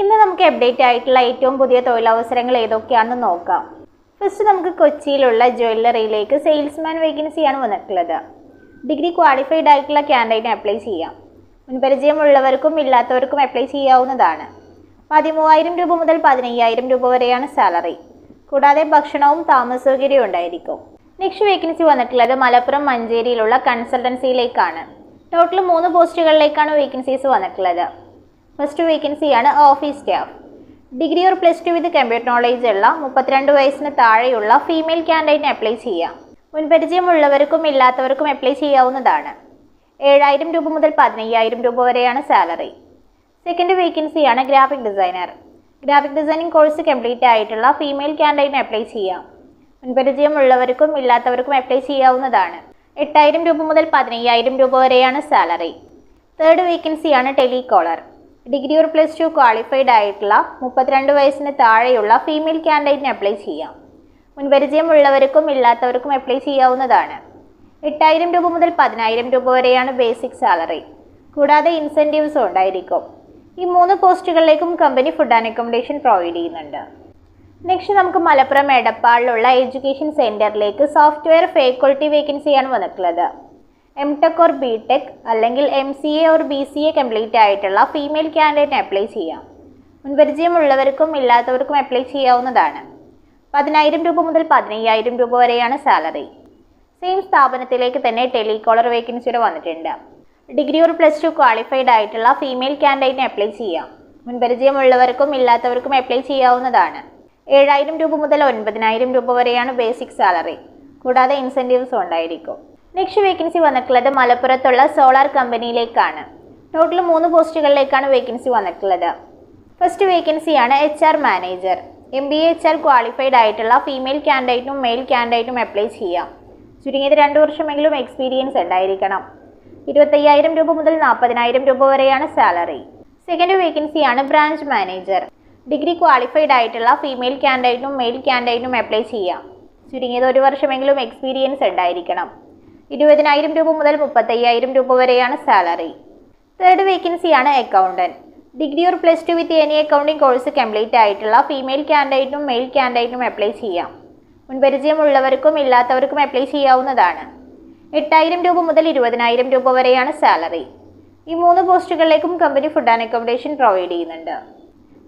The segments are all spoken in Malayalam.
ഇന്ന് നമുക്ക് അപ്ഡേറ്റ് ആയിട്ടുള്ള ഏറ്റവും പുതിയ തൊഴിലവസരങ്ങൾ ഏതൊക്കെയാണെന്ന് നോക്കാം. ഫസ്റ്റ് നമുക്ക് കൊച്ചിയിലുള്ള ജ്വല്ലറിയിലേക്ക് സെയിൽസ്മാൻ വേക്കൻസിയാണ് വന്നിട്ടുള്ളത്. ഡിഗ്രി ക്വാളിഫൈഡ് ആയിട്ടുള്ള ക്യാൻഡിഡേറ്റിന് അപ്ലൈ ചെയ്യാം. മുൻപരിചയമുള്ളവർക്കും ഇല്ലാത്തവർക്കും അപ്ലൈ ചെയ്യാവുന്നതാണ്. പതിമൂവായിരം രൂപ മുതൽ പതിനയ്യായിരം രൂപ വരെയാണ് സാലറി കൂടാതെ ഭക്ഷണവും താമസ സൗകര്യവും ഉണ്ടായിരിക്കും. നെക്സ്റ്റ് വേക്കൻസി വന്നിട്ടുള്ളത് മലപ്പുറം മഞ്ചേരിയിലുള്ള കൺസൾട്ടൻസിയിലേക്കാണ് ടോട്ടൽ മൂന്ന് പോസ്റ്റുകളിലേക്കാണ് വേക്കൻസീസ് വന്നിട്ടുള്ളത്. ഫസ്റ്റ് വേക്കൻസിയാണ് office staff degree or plus two with computer knowledge ഉള്ള മുപ്പത്തിരണ്ട് വയസ്സിന് താഴെയുള്ള ഫീമെയിൽ ക്യാൻഡിഡേറ്റിന് അപ്ലൈ ചെയ്യാം. മുൻപരിചയമുള്ളവർക്കും ഇല്ലാത്തവർക്കും അപ്ലൈ ചെയ്യാവുന്നതാണ്. ഏഴായിരം രൂപ മുതൽ പതിനയ്യായിരം രൂപ വരെയാണ് സാലറി സെക്കൻഡ് വേക്കൻസിയാണ് graphic designer graphic designing course complete ആയിട്ടുള്ള ഫീമെയിൽ ക്യാൻഡിഡേറ്റിന് അപ്ലൈ ചെയ്യാം. മുൻപരിചയമുള്ളവർക്കും ഇല്ലാത്തവർക്കും അപ്ലൈ ചെയ്യാവുന്നതാണ്. എട്ടായിരം രൂപ മുതൽ പതിനയ്യായിരം രൂപ വരെയാണ് സാലറി തേർഡ് വേക്കൻസിയാണ് ടെലികോളർ. ഡിഗ്രി ഒരു പ്ലസ് ടു ക്വാളിഫൈഡ് ആയിട്ടുള്ള മുപ്പത്തിരണ്ട് വയസ്സിന് താഴെയുള്ള ഫീമെയിൽ ക്യാൻഡിഡേറ്റിന് അപ്ലൈ ചെയ്യാം. മുൻപരിചയമുള്ളവർക്കും ഇല്ലാത്തവർക്കും അപ്ലൈ ചെയ്യാവുന്നതാണ്. എട്ടായിരം രൂപ മുതൽ പതിനായിരം രൂപ വരെയാണ് ബേസിക് സാലറി കൂടാതെ ഇൻസെന്റീവ്സും ഉണ്ടായിരിക്കും. ഈ മൂന്ന് പോസ്റ്റുകളിലേക്കും company food and accommodation provide ചെയ്യുന്നുണ്ട്. നെക്സ്റ്റ് നമുക്ക് മലപ്പുറം എടപ്പാളിലുള്ള എഡ്യൂക്കേഷൻ സെന്ററിലേക്ക് സോഫ്റ്റ്വെയർ ഫേക്കൾട്ടി വേക്കൻസിയാണ് വന്നിട്ടുള്ളത്. M tech or B tech അല്ലെങ്കിൽ M C A or B C A complete ആയിട്ടുള്ള ഫീമെയിൽ ക്യാൻഡിഡേറ്റിന് അപ്ലൈ ചെയ്യാം. മുൻപരിചയമുള്ളവർക്കും ഇല്ലാത്തവർക്കും അപ്ലൈ ചെയ്യാവുന്നതാണ്. പതിനായിരം രൂപ മുതൽ പതിനയ്യായിരം രൂപ വരെയാണ് സാലറി സെയിം സ്ഥാപനത്തിലേക്ക് തന്നെ ടെലികോളർ വേക്കൻസിയുടെ വന്നിട്ടുണ്ട്. Degree or plus two qualified ആയിട്ടുള്ള ഫീമെയിൽ ക്യാൻഡിഡേറ്റിന് അപ്ലൈ ചെയ്യാം. മുൻപരിചയമുള്ളവർക്കും ഇല്ലാത്തവർക്കും അപ്ലൈ ചെയ്യാവുന്നതാണ്. ഏഴായിരം രൂപ മുതൽ ഒൻപതിനായിരം രൂപ വരെയാണ് ബേസിക് സാലറി കൂടാതെ ഇൻസെന്റീവ്സ് ഉണ്ടായിരിക്കും. നെക്സ്റ്റ് വേക്കൻസി വന്നിട്ടുള്ളത് മലപ്പുറത്തുള്ള സോളാർ കമ്പനിയിലേക്കാണ് ടോട്ടൽ മൂന്ന് പോസ്റ്റുകളിലേക്കാണ് വേക്കൻസി വന്നിട്ടുള്ളത്. ഫസ്റ്റ് വേക്കൻസിയാണ് H R manager M B H R qualified ആയിട്ടുള്ള ഫീമെയിൽ ക്യാൻഡിഡേറ്റും മെയിൽ ക്യാൻഡിഡേറ്റും അപ്ലൈ ചെയ്യാം. ചുരുങ്ങിയത് രണ്ട് വർഷമെങ്കിലും എക്സ്പീരിയൻസ് ഉണ്ടായിരിക്കണം. ഇരുപത്തയ്യായിരം രൂപ മുതൽ നാൽപ്പതിനായിരം രൂപ വരെയാണ് സാലറി സെക്കൻഡ് വേക്കൻസിയാണ് ബ്രാഞ്ച് മാനേജർ ഡിഗ്രി ക്വാളിഫൈഡ് ആയിട്ടുള്ള ഫീമെയിൽ ക്യാൻഡിഡേറ്റും മെയിൽ ക്യാൻഡിഡേറ്റും അപ്ലൈ ചെയ്യാം. ചുരുങ്ങിയത് ഒരു വർഷമെങ്കിലും എക്സ്പീരിയൻസ് ഉണ്ടായിരിക്കണം. ഇരുപതിനായിരം രൂപ മുതൽ മുപ്പത്തയ്യായിരം രൂപ വരെയാണ് സാലറി. തേർഡ് വേക്കൻസിയാണ് accountant degree or plus two with any accounting course complete ആയിട്ടുള്ള ഫീമെയിൽ ക്യാൻഡിഡേറ്റും മെയിൽ ക്യാൻഡിഡേറ്റും അപ്ലൈ ചെയ്യാം. മുൻപരിചയമുള്ളവർക്കും ഇല്ലാത്തവർക്കും അപ്ലൈ ചെയ്യാവുന്നതാണ്. എട്ടായിരം രൂപ മുതൽ ഇരുപതിനായിരം രൂപ വരെയാണ് സാലറി. ഈ മൂന്ന് പോസ്റ്റുകളിലേക്കും company food and accommodation provide ചെയ്യുന്നുണ്ട്.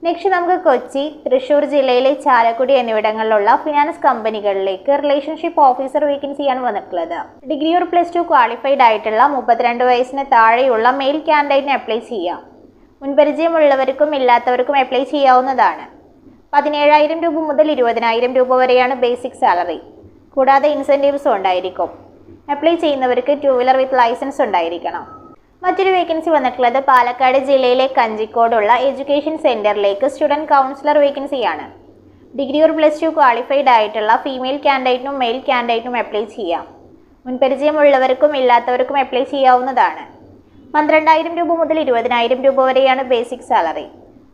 നെക്സ്റ്റ് നമുക്ക് കൊച്ചി തൃശ്ശൂർ ജില്ലയിലെ ചാലക്കുടി എന്നിവിടങ്ങളിലുള്ള ഫിനാൻസ് കമ്പനികളിലേക്ക് റിലേഷൻഷിപ്പ് ഓഫീസർ വേക്കൻസിയാണ് വന്നിട്ടുള്ളത്. ഡിഗ്രി ഒരു പ്ലസ് ടു ക്വാളിഫൈഡ് ആയിട്ടുള്ള മുപ്പത്തിരണ്ട് വയസ്സിന് താഴെയുള്ള മെയിൽ ക്യാൻഡിഡേറ്റിന് അപ്ലൈ ചെയ്യാം. മുൻപരിചയമുള്ളവർക്കും ഇല്ലാത്തവർക്കും അപ്ലൈ ചെയ്യാവുന്നതാണ്. പതിനേഴായിരം രൂപ മുതൽ ഇരുപതിനായിരം രൂപ വരെയാണ് ബേസിക് സാലറി കൂടാതെ ഇൻസെന്റീവ്സും ഉണ്ടായിരിക്കും. അപ്ലൈ ചെയ്യുന്നവർക്ക് ടു വീലർ വിത്ത് ലൈസൻസ് ഉണ്ടായിരിക്കണം. മറ്റൊരു വേക്കൻസി വന്നിട്ടുള്ളത് പാലക്കാട് ജില്ലയിലെ കഞ്ചിക്കോടുള്ള എഡ്യൂക്കേഷൻ സെന്ററിലേക്ക് സ്റ്റുഡന്റ് കൗൺസിലർ വേക്കൻസിയാണ് ഡിഗ്രി ഒരു പ്ലസ് ടു ക്വാളിഫൈഡ് ആയിട്ടുള്ള ഫീമെയിൽ ക്യാൻഡിഡേറ്റിനും മെയിൽ ക്യാൻഡിഡേറ്റിനും അപ്ലൈ ചെയ്യാം. മുൻപരിചയമുള്ളവർക്കും ഇല്ലാത്തവർക്കും അപ്ലൈ ചെയ്യാവുന്നതാണ്. പന്ത്രണ്ടായിരം രൂപ മുതൽ ഇരുപതിനായിരം രൂപ വരെയാണ് ബേസിക് സാലറി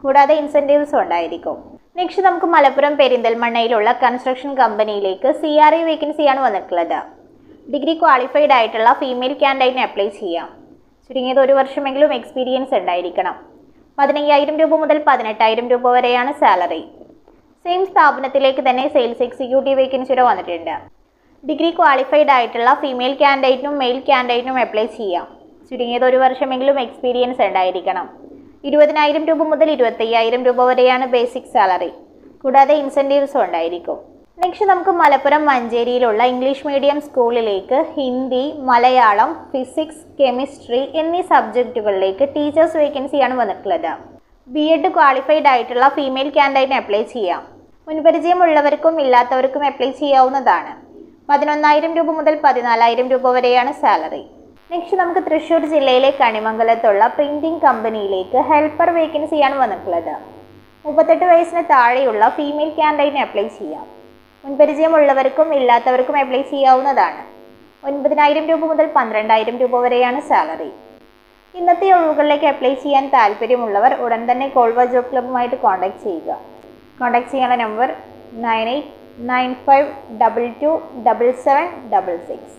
കൂടാതെ ഇൻസെന്റീവ്സ് ഉണ്ടായിരിക്കും. നെക്സ്റ്റ് നമുക്ക് മലപ്പുറം പെരിന്തൽമണ്ണയിലുള്ള കൺസ്ട്രക്ഷൻ കമ്പനിയിലേക്ക് സി ആർ ഇ വേക്കൻസിയാണ് വന്നിട്ടുള്ളത്. ഡിഗ്രി ക്വാളിഫൈഡ് ആയിട്ടുള്ള ഫീമെയിൽ ക്യാൻഡിഡേറ്റിന് അപ്ലൈ ചെയ്യാം. ചുരുങ്ങിയത് ഒരു വർഷമെങ്കിലും എക്സ്പീരിയൻസ് ഉണ്ടായിരിക്കണം. പതിനയ്യായിരം രൂപ മുതൽ പതിനെട്ടായിരം രൂപ വരെയാണ് സാലറി സെയിം സ്ഥാപനത്തിലേക്ക് തന്നെ സെയിൽസ് എക്സിക്യൂട്ടീവ് വേക്കൻസിയുടെ വന്നിട്ടുണ്ട്. ഡിഗ്രി ക്വാളിഫൈഡ് ആയിട്ടുള്ള ഫീമെയിൽ ക്യാൻഡിഡേറ്റിനും മെയിൽ ക്യാൻഡിഡേറ്റിനും അപ്ലൈ ചെയ്യാം. ചുരുങ്ങിയത് ഒരു വർഷമെങ്കിലും എക്സ്പീരിയൻസ് ഉണ്ടായിരിക്കണം. ഇരുപതിനായിരം രൂപ മുതൽ ഇരുപത്തയ്യായിരം രൂപ വരെയാണ് ബേസിക് സാലറി കൂടാതെ ഇൻസെന്റീവ്സും ഉണ്ടായിരിക്കും. നെക്സ്റ്റ് നമുക്ക് മലപ്പുറം മഞ്ചേരിയിലുള്ള ഇംഗ്ലീഷ് മീഡിയം സ്കൂളിലേക്ക് ഹിന്ദി മലയാളം ഫിസിക്സ് കെമിസ്ട്രി എന്നീ സബ്ജക്റ്റുകളിലേക്ക് ടീച്ചേഴ്സ് വേക്കൻസിയാണ് വന്നിട്ടുള്ളത്. ബി എഡ് ക്വാളിഫൈഡ് ആയിട്ടുള്ള ഫീമെയിൽ ക്യാൻഡിഡേറ്റിന് അപ്ലൈ ചെയ്യാം. മുൻപരിചയമുള്ളവർക്കും ഇല്ലാത്തവർക്കും അപ്ലൈ ചെയ്യാവുന്നതാണ്. പതിനൊന്നായിരം രൂപ മുതൽ പതിനാലായിരം രൂപ വരെയാണ് സാലറി നെക്സ്റ്റ് നമുക്ക് തൃശ്ശൂർ ജില്ലയിലെ കണിമംഗലത്തുള്ള പ്രിന്റിംഗ് കമ്പനിയിലേക്ക് ഹെൽപ്പർ വേക്കൻസിയാണ് വന്നിട്ടുള്ളത്. മുപ്പത്തെട്ട് വയസ്സിന് താഴെയുള്ള ഫീമെയിൽ ക്യാൻഡിഡേറ്റിന് അപ്ലൈ ചെയ്യാം. മുൻപരിചയമുള്ളവർക്കും ഇല്ലാത്തവർക്കും അപ്ലൈ ചെയ്യാവുന്നതാണ്. ഒൻപതിനായിരം രൂപ മുതൽ പന്ത്രണ്ടായിരം രൂപ വരെയാണ് സാലറി ഇന്നത്തെ ഒഴിവുകളിലേക്ക് അപ്ലൈ ചെയ്യാൻ താല്പര്യമുള്ളവർ ഉടൻ തന്നെ കോൾവ ജോബ് ക്ലബ്ബുമായിട്ട് കോൺടാക്ട് ചെയ്യുക. കോൺടാക്ട് ചെയ്യാനുള്ള number nine eight nine five double two double seven double six